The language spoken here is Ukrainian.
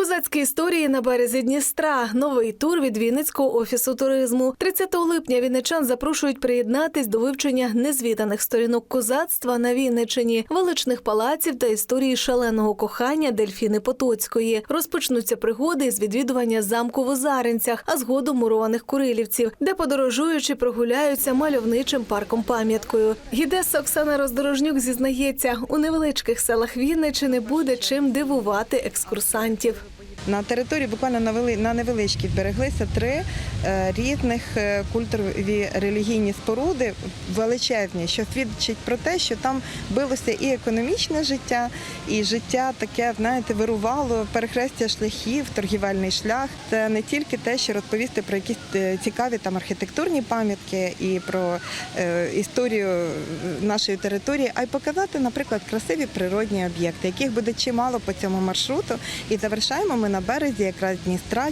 Козацькі історії на березі Дністра. Новий тур від Вінницького офісу туризму. 30 липня вінничан запрошують приєднатись до вивчення незвіданих сторінок козацтва на Вінничині, величних палаців та історії шаленого кохання Дельфіни Потоцької. Розпочнуться пригоди з відвідування замку в Озаринцях, а згодом мурованих Курилівців, де подорожуючи прогуляються мальовничим парком пам'яткою. Гідеса Оксана Роздорожнюк зізнається, у невеличких селах Вінничини буде чим дивувати екскурсантів. На території буквально на вели- на невеличкій збереглися три е, різних е, культові релігійні споруди величезні, що свідчить про те, що там билося і економічне життя, і життя таке, знаєте, вирувало перехрестя шляхів, торгівельний шлях. Це не тільки те, що розповісти про якісь е, цікаві там архітектурні пам'ятки і про історію нашої території, а й показати, наприклад, красиві природні об'єкти, яких буде чимало по цьому маршруту. І завершаємо ми на березі якраз Дністра.